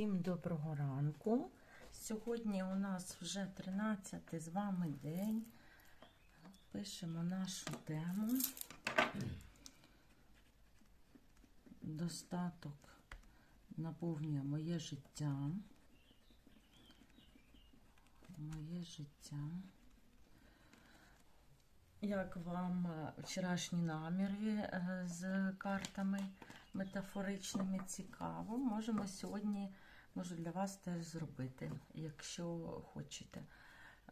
Всім доброго ранку. Сьогодні у нас вже 13 з вами день. Пишемо нашу тему. Достаток наповнює моє життя. Моє життя. Як вам е, вчорашні наміри е, з картами метафоричними цікаво? Можемо сьогодні, можу для вас теж зробити, якщо хочете.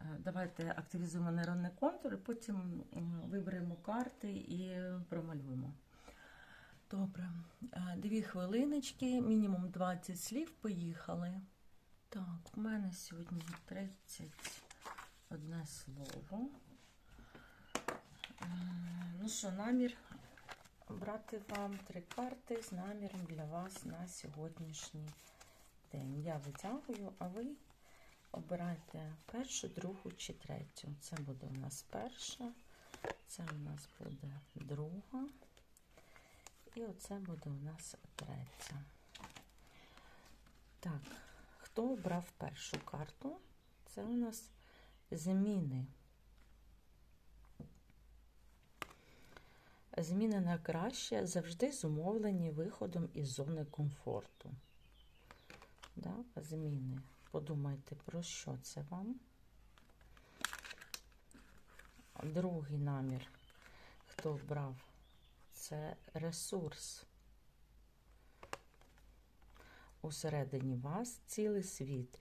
Е, Давайте активізуємо нейронний контур і потім виберемо карти і промалюємо. Добре, Е, дві хвилиночки, мінімум 20 слів. Поїхали. Так, у мене сьогодні 31 слово. Е, Ну що, намір брати вам три карти з наміром для вас на сьогоднішній день. Я витягую, а ви обирайте першу, другу чи третю. Це буде у нас перша, це у нас буде друга. І оце буде у нас третя. Так, хто обрав першу карту? Це у нас зміни. Зміни на краще завжди зумовлені виходом із зони комфорту. Да? Зміни. Подумайте, про що це вам. Другий намір, хто обрав, це ресурс. Усередині вас цілий світ,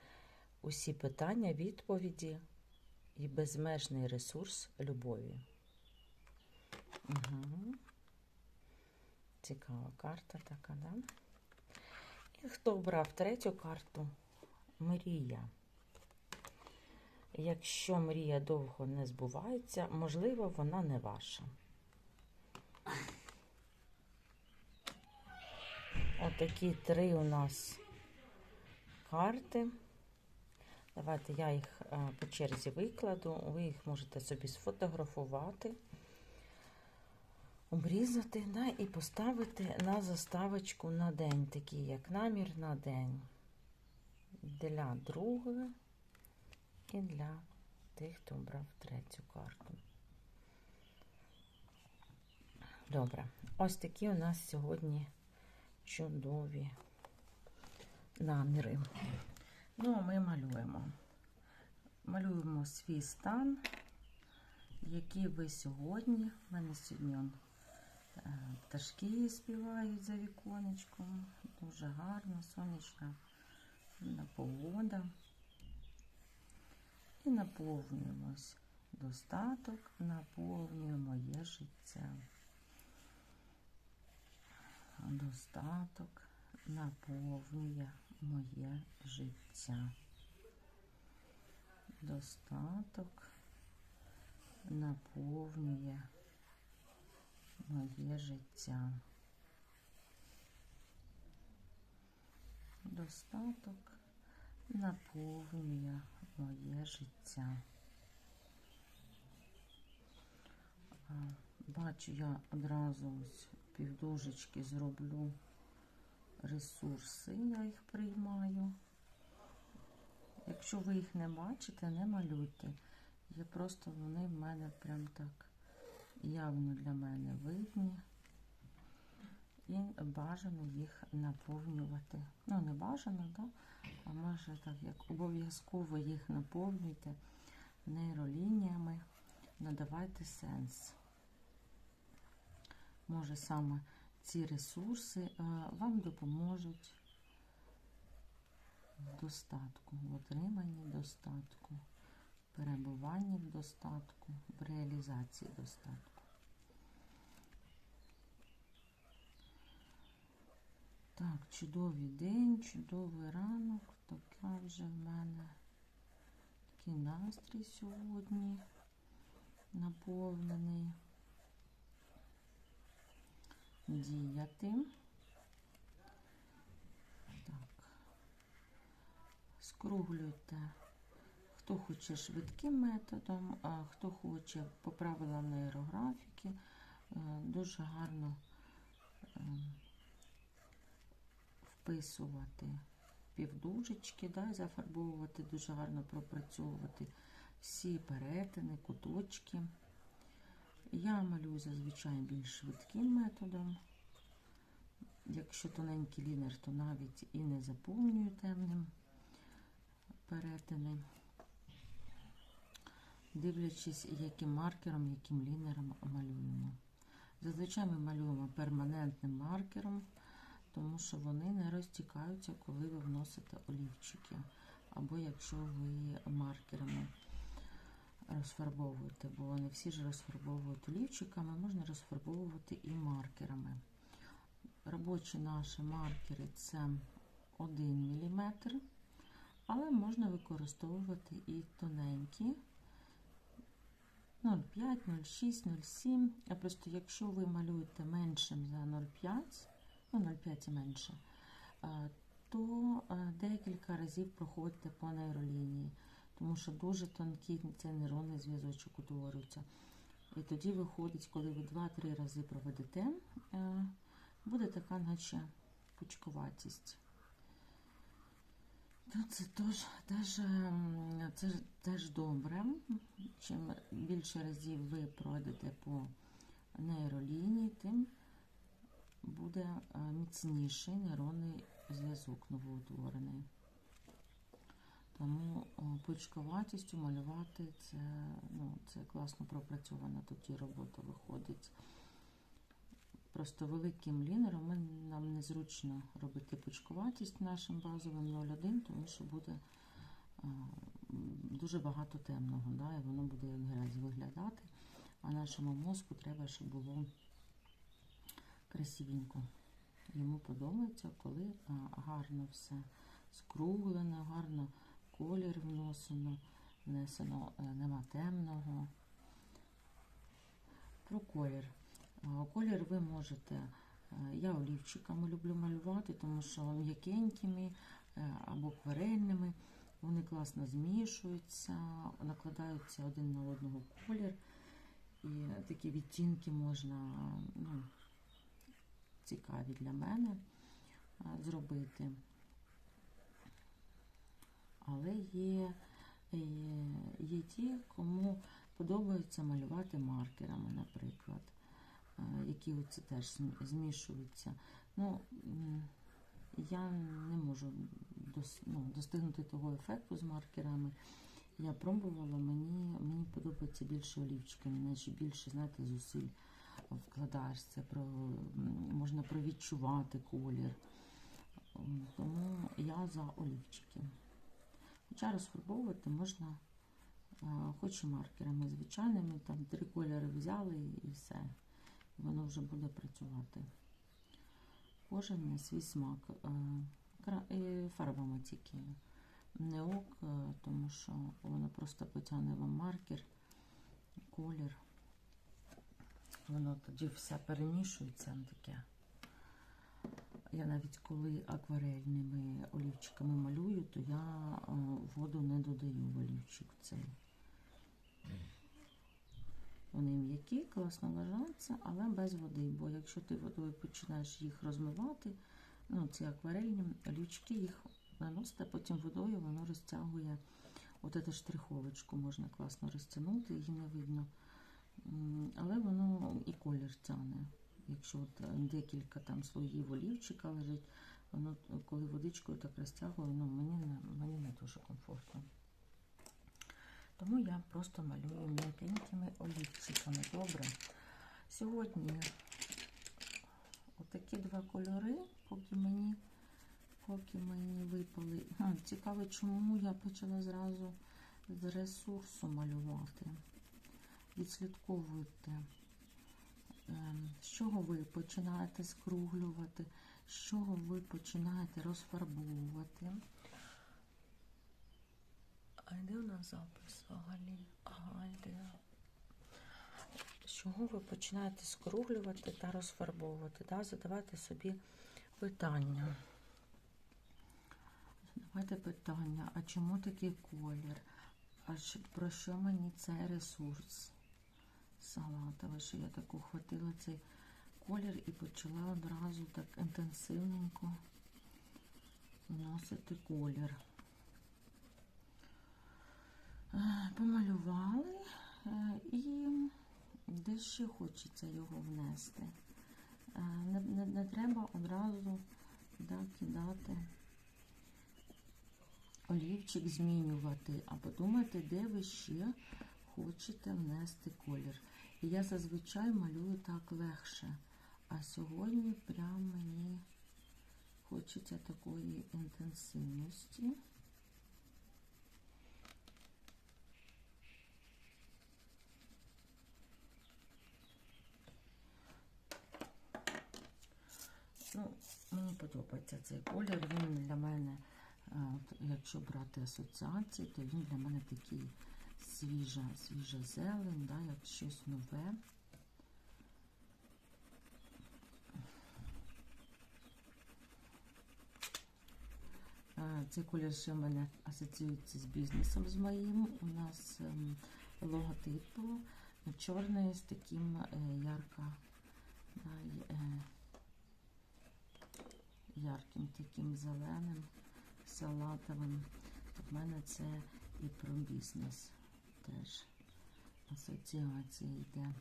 усі питання, відповіді і безмежний ресурс любові. Угу. Цікава карта така, да? І хто обрав третю карту? Мрія. Якщо мрія довго не збувається, можливо, вона не ваша. Отакі три у нас карти. Давайте я їх е, по черзі викладу. Ви їх можете собі сфотографувати обрізати да, і поставити на заставочку на день, такий як намір на день. Для другої і для тих, хто обрав третю карту. Добре, ось такі у нас сьогодні чудові наміри. Ну, а ми малюємо. Малюємо свій стан, який ви сьогодні. У мене сьогодні Пташки співають за віконечком. Дуже гарно, сонячна погода. І наповнюємось. Достаток, наповнюємо моє життя. Достаток наповнює моє життя. Достаток наповнює моє життя. Достаток наповнює моє життя. Бачу, я одразу ось півдужечки зроблю ресурси, я їх приймаю. Якщо ви їх не бачите, не малюйте. Є просто вони в мене прям так явно для мене видні. І бажано їх наповнювати. Ну, не бажано, да? а може так, як обов'язково їх наповнюйте нейролініями, надавайте сенс. Може саме ці ресурси е, вам допоможуть в достатку, в отриманні достатку перебуванні в достатку, в реалізації достатку. Так, чудовий день, чудовий ранок. Така вже в мене такий настрій сьогодні наповнений. Діяти. Так. Скруглюйте Хто хоче швидким методом, а хто хоче по правилам нейрографіки, е, дуже гарно е, вписувати півдо. смужечки, да, зафарбовувати, дуже гарно пропрацьовувати всі перетини, куточки. Я малюю зазвичай більш швидким методом. Якщо тоненький лінер, то навіть і не заповнюю темним перетини. Дивлячись, яким маркером, яким лінером малюємо. Зазвичай ми малюємо перманентним маркером, тому що вони не розтікаються, коли ви вносите олівчики. Або якщо ви маркерами розфарбовуєте, бо вони всі ж розфарбовують олівчиками, можна розфарбовувати і маркерами. Робочі наші маркери це 1 мм, але можна використовувати і тоненькі 0,5, 0,6, 0,7. А просто якщо ви малюєте меншим за 0,5, ну 0,5 і менше, то декілька разів проходьте по нейролінії, тому що дуже тонкий цей нейронний зв'язочок утворюється. І тоді виходить, коли ви 2-3 рази проведете, буде така, наче пучкуватість. То це теж, теж, це теж добре. Чим більше разів ви пройдете по нейролінії, тим буде міцніший нейронний зв'язок новоутворений. Тому пучковатістю малювати це, ну, це класно пропрацьована тоді робота виходить. Просто великим лінером нам незручно робити пучкуватість нашим базовим 0,1, тому що буде дуже багато темного, да, і воно буде як грязь виглядати. А нашому мозку треба, щоб було красивенько. Йому подобається, коли гарно все скруглено, гарно колір вносено, внесено, е, нема темного. Про колір. Колір ви можете, е, я олівчиками люблю малювати, тому що м'якенькими е, або акварельними, вони класно змішуються, накладаються один на одного колір. І такі відтінки можна ну, цікаві для мене е, зробити. Але є, є ті, кому подобається малювати маркерами, наприклад які оці теж змішуються. Ну, Я не можу ну, достигнути того ефекту з маркерами. Я пробувала, мені мені подобається більше олівчики, наче більше, знаєте, зусиль вкладаєш це, про, можна провідчувати колір. Тому я за олівчики. Хоча розфарбовувати можна хоч і маркерами звичайними, там три кольори взяли і все воно вже буде працювати. Кожен на свій смак. Е, фарбами тільки не ок, е, тому що воно просто потягне вам маркер, колір. Воно тоді все перемішується таке. Я навіть коли акварельними олівчиками малюю, то я е, воду не додаю в олівчик цей. Вони м'які, класно ложаться, але без води. Бо якщо ти водою починаєш їх розмивати, ну ці акварельні олівчики, їх наносите, потім водою воно розтягує от цю штриховочку, можна класно розтягнути, її не видно. Але воно і колір тягне. Якщо от декілька там слоїв олівчика лежить, воно коли водичкою так розтягує, ну мені не, мені не дуже комфортно. Тому я просто малюю м'якенькими олівчиками. Добре. Сьогодні отакі два кольори, поки мені поки мені випали. Цікаво, чому я почала зразу з ресурсу малювати. Відслідковуйте, ем, з чого ви починаєте скруглювати, з чого ви починаєте розфарбовувати. А де у нас запис взагалі? Ага, йде. Чого ви починаєте скруглювати та розфарбовувати? Да? Задавайте собі питання. Задавайте питання, а чому такий колір? А про що мені цей ресурс? Салатовий, що я так ухватила цей колір і почала одразу так інтенсивненько носити колір. Е, Помалювали е, і де ще хочеться його внести. Е, Не, не, не треба одразу да, кидати олівчик змінювати, а подумайте, де ви ще хочете внести колір. І я зазвичай малюю так легше. А сьогодні прям мені хочеться такої інтенсивності. Ну, мені подобається цей колір. Він для мене, е, якщо брати асоціації, то він для мене такий свіжа, свіжа зелень, да, як щось нове. Е, Цей колір ще в мене асоціюється з бізнесом з моїм. У нас ем, логотип чорний з таким е, ярко, ярким таким зеленим, салатовим. То в мене це і про бізнес теж асоціація йде.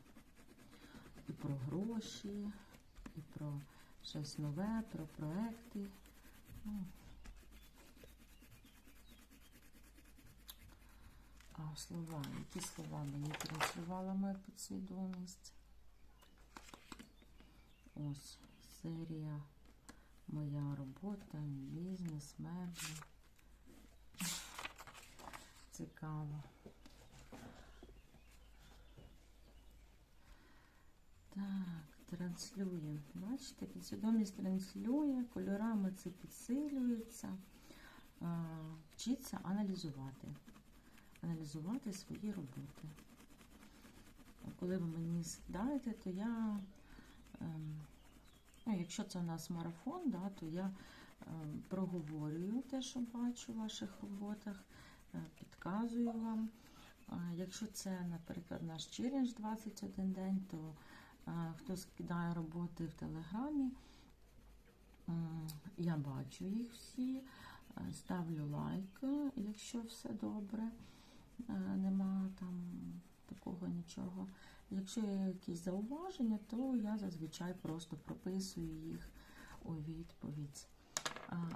І про гроші, і про щось нове, про проекти. Ну, А слова, які слова мені транслювала моя підсвідомість? Ось серія, моя робота, мій бізнес, меблі. Цікаво. Так, транслює. Бачите, підсвідомість транслює, кольорами це підсилюється. Вчиться аналізувати аналізувати свої роботи. Коли ви мені скидаєте, то я, ем, ну, якщо це у нас марафон, да, то я ем, проговорюю те, що бачу в ваших роботах, е, підказую вам. Якщо це, наприклад, наш челендж 21 день, то е, хто скидає роботи в Телеграмі, я бачу їх всі, е, ставлю лайк, якщо все добре. Е, нема там такого нічого. Якщо є якісь зауваження, то я зазвичай просто прописую їх у відповідь.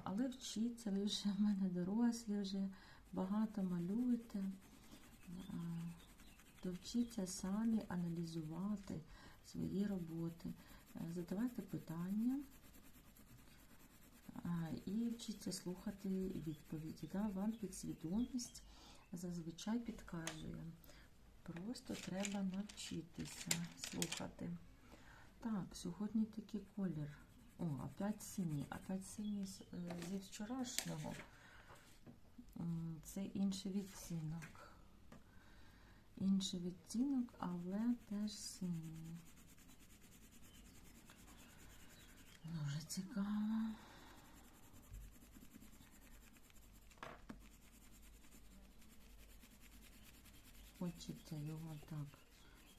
Але вчіться, ви вже в мене дорослі, вже багато малюєте, то вчіться самі аналізувати свої роботи, Е, задавайте питання. І вчіться слухати відповіді. Вам підсвідомість зазвичай підказує. Просто треба навчитися слухати. Так, сьогодні такий колір. О, опять синій. Опять синій е, зі вчорашнього. Це інший відтінок. Інший відтінок, але теж синій. Дуже цікаво. Хочеться його так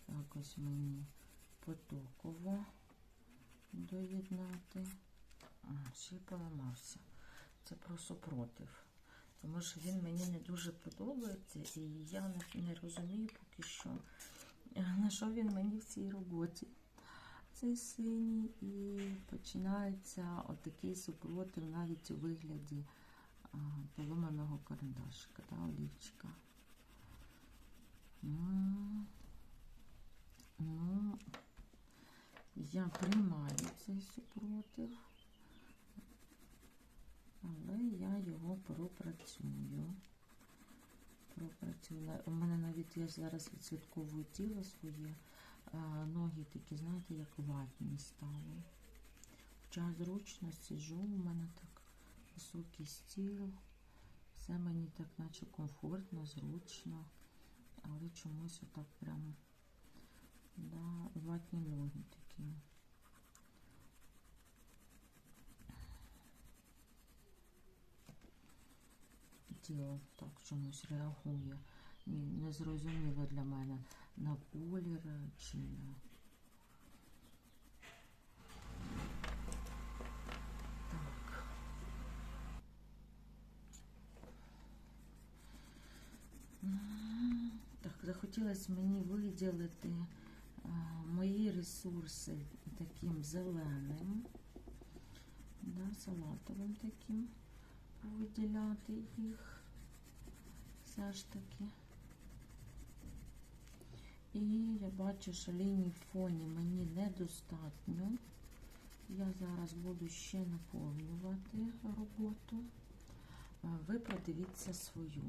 якось мені потоково доєднати. А, ще й поламався. Це про супротив. Тому що він мені не дуже подобається, і я не, не розумію поки що, на що він мені в цій роботі. Цей синій і починається отакий супротив навіть у вигляді а, поломаного карандашика, да, олівчика. Ну, я приймаю цей супротив, але я його пропрацюю. Пропрацюю. У мене навіть я зараз відслідковую тіло своє, ноги такі, знаєте, як ватні стали. Хоча зручно сиджу, у мене так високий стіл, все мені так наче комфортно, зручно, але чомусь отак прямо да, ватні ноги такі. Тіло так чомусь реагує. Не зрозуміло для мене на колір чи на. Так. Захотілося мені виділити мої ресурси таким зеленим, да, салатовим таким, виділяти їх все ж таки. І я бачу, що ліній фоні мені недостатньо. Я зараз буду ще наповнювати роботу. Е, Ви подивіться свою.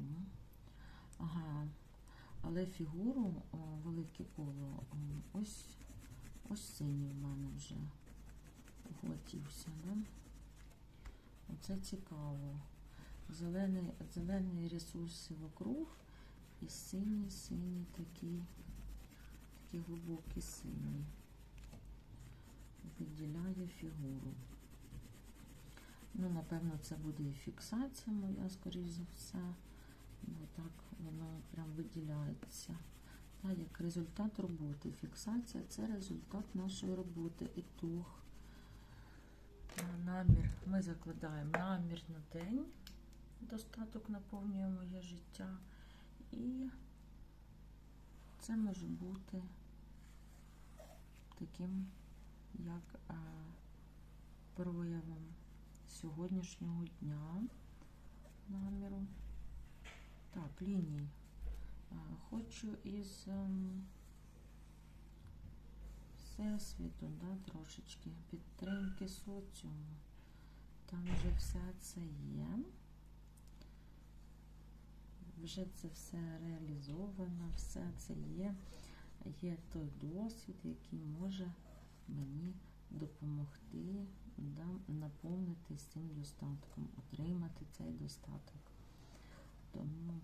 Ага. Але фігуру, о, велике коло, ось ось синій в мене вже оглотівся. Да? Оце цікаво. Зелений, зелені ресурси вокруг і синій, синій такий, такий глибокий синій. Виділяє фігуру. Ну, напевно, це буде і фіксація моя, скоріш за все. Бо так воно прям виділяється. Так, як результат роботи. Фіксація це результат нашої роботи. Ітог. Намір. Ми закладаємо намір на день. Достаток наповнює моє життя. І це може бути таким як а, проявом сьогоднішнього дня наміру. Так, лінії. Хочу із ем, всесвіту, да, трошечки підтримки соціуму. Там вже все це є. Вже це все реалізовано, все це є. Є той досвід, який може мені допомогти да, наповнити цим достатком, отримати цей достаток. Тому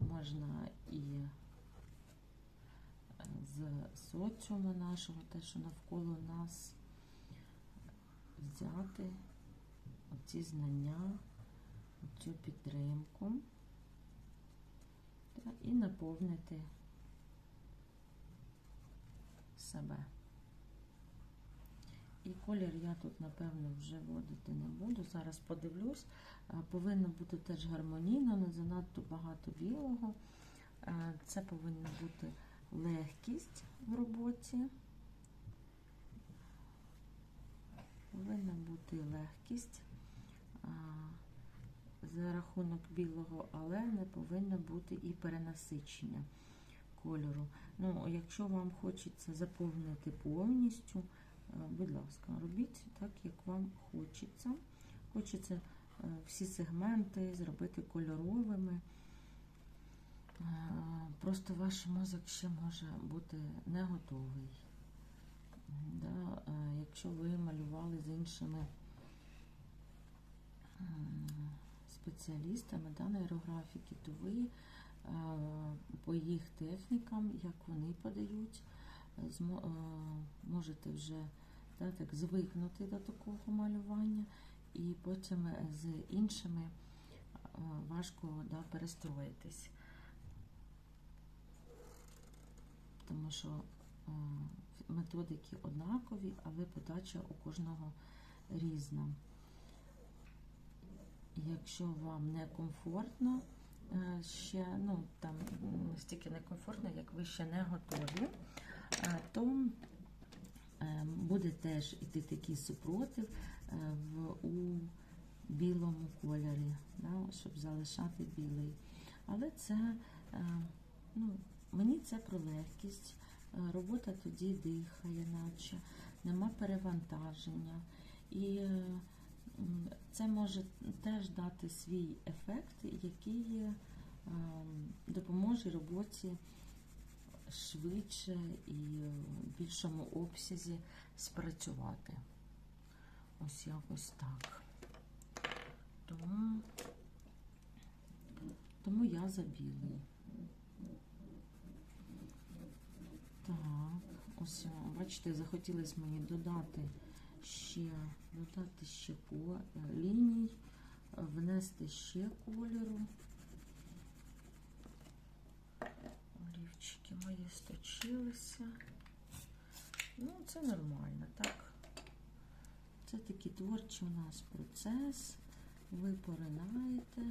можна і з соціуму нашого, те, що навколо нас, взяти ці знання, цю підтримку та, і наповнити себе. І колір я тут, напевно, вже вводити не буду. Зараз подивлюсь. Повинно бути теж гармонійно, не занадто багато білого. Це повинна бути легкість в роботі. Повинна бути легкість за рахунок білого, але не повинно бути і перенасичення кольору. Ну, якщо вам хочеться заповнити повністю, будь ласка, робіть так, як вам хочеться. Хочеться всі сегменти зробити кольоровими. Просто ваш мозок ще може бути не готовий. Да? Якщо ви малювали з іншими спеціалістами да, аерографіки, то ви по їх технікам, як вони подають, можете вже да, так, звикнути до такого малювання, і потім з іншими важко да, перестроїтись. Тому що методики однакові, але подача у кожного різна. Якщо вам не комфортно, ще, ну, там стільки некомфортно, як ви ще не готові, то буде теж іти такий супротив в, у білому кольорі, щоб залишати білий. Але це, ну, мені це про легкість. Робота тоді дихає, наче нема перевантаження. І це може теж дати свій ефект, який допоможе роботі швидше і в більшому обсязі спрацювати. Ось якось так. Тому, тому я за білий. Так, ось, бачите, захотілося мені додати ще, додати ще по ліній, внести ще кольору. Олівчики мої сточилися. Ну, це нормально, так? Це такий творчий у нас процес. Ви поринаєте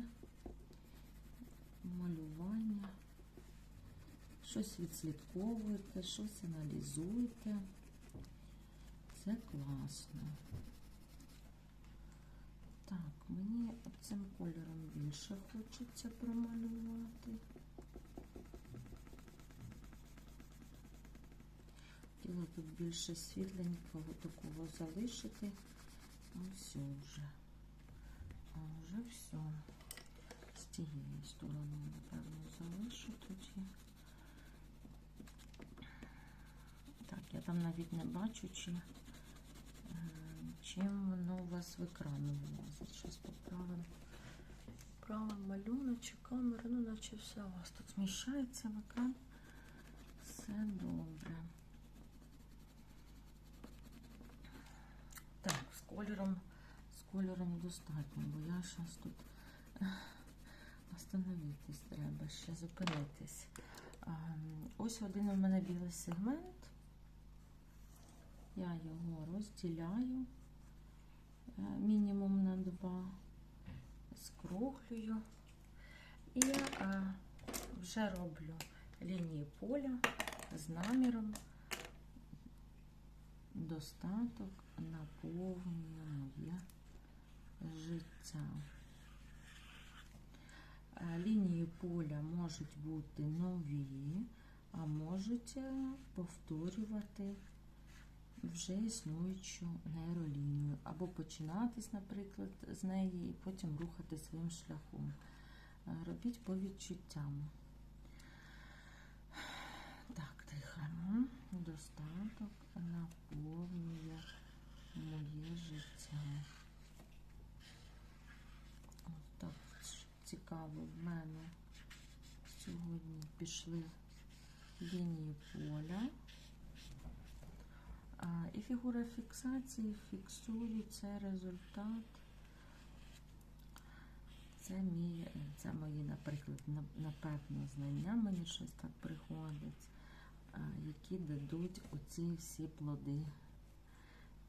малювання щось відслідковуєте, щось аналізуєте. Це класно. Так, мені цим кольором більше хочеться промалювати. Хотіла тут більше світленького такого залишити. Все вже. А вже все. З тієї сторони, напевно, залишу тоді. Так, я там навіть не бачу, чи е, чим воно у вас в екрані влазить. Щось поправимо. Поправимо малюночок, камера, ну наче все у вас тут зміщається в екран. Все добре. Так, з кольором, з кольором достатньо, бо я зараз тут остановитись треба, ще зупинитись. Ось один у мене білий сегмент. Я його розділяю е, мінімум на два, скруглюю і е, вже роблю лінії поля з наміром достаток наповнює життя. Е, Лінії поля можуть бути нові, а можуть е, повторювати вже існуючу нейролінію, або починатись, наприклад, з неї і потім рухати своїм шляхом. Е, Робіть по відчуттям. Так, дихаємо. Достаток наповнює моє життя. Ось так цікаво в мене сьогодні пішли лінії поля. І фігура фіксації фіксую цей результат. Це мій, це мої, наприклад, на- напевно, знання, мені щось так приходить, які дадуть оці всі плоди,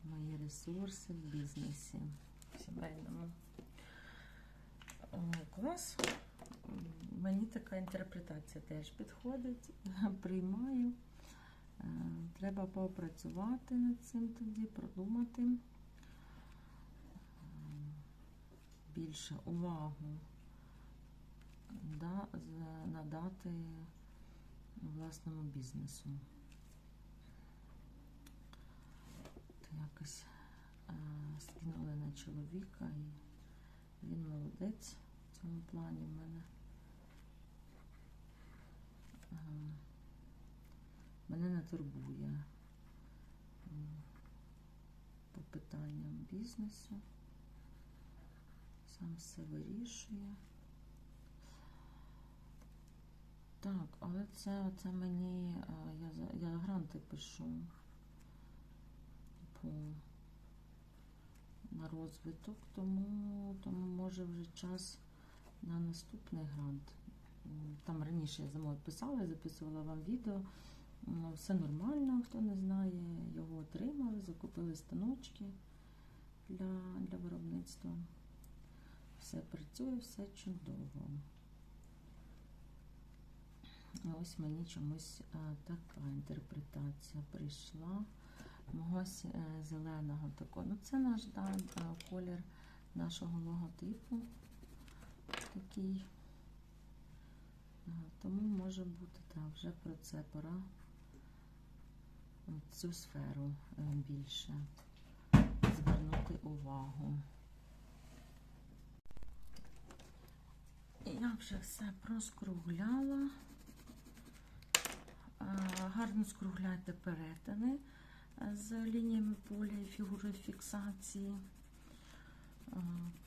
мої ресурси в бізнесі, в сімейному. Клас. Мені така інтерпретація теж підходить, приймаю. Е, Треба попрацювати над цим тоді, продумати. Більше увагу надати власному бізнесу. То якось е, скинули на чоловіка і він молодець в цьому плані в мене. Ем, Мене не турбує по питанням бізнесу. Сам все вирішує. Так, але це, це мені, е, я, я гранти пишу по, на розвиток, тому, тому може вже час на наступний грант. Там раніше я замову писала, записувала вам відео. Ну, Все нормально, хто не знає, його отримали, закупили станочки для, для виробництва. Все працює, все чудово. Ось мені чомусь е, така інтерпретація прийшла мого е, зеленого такого. Ну, це наш да, е, колір нашого логотипу. Такий. Тому може бути так, вже про це пора цю сферу е, більше звернути увагу. Я вже все проскругляла. Гарно скругляйте перетини з лініями поля і фігурою фіксації.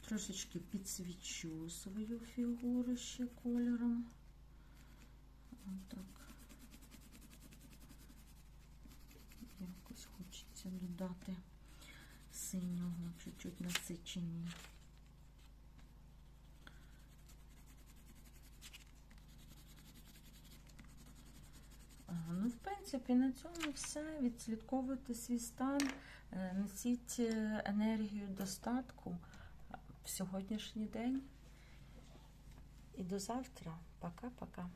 Трошечки підсвічу свою фігуру ще кольором. Отак. Якось хочеться додати синього, чуть-чуть насичені. Ну, в принципі, на цьому все. Відслідковуйте свій стан, е, несіть е, енергію достатку в сьогоднішній день. І до завтра. Пока-пока.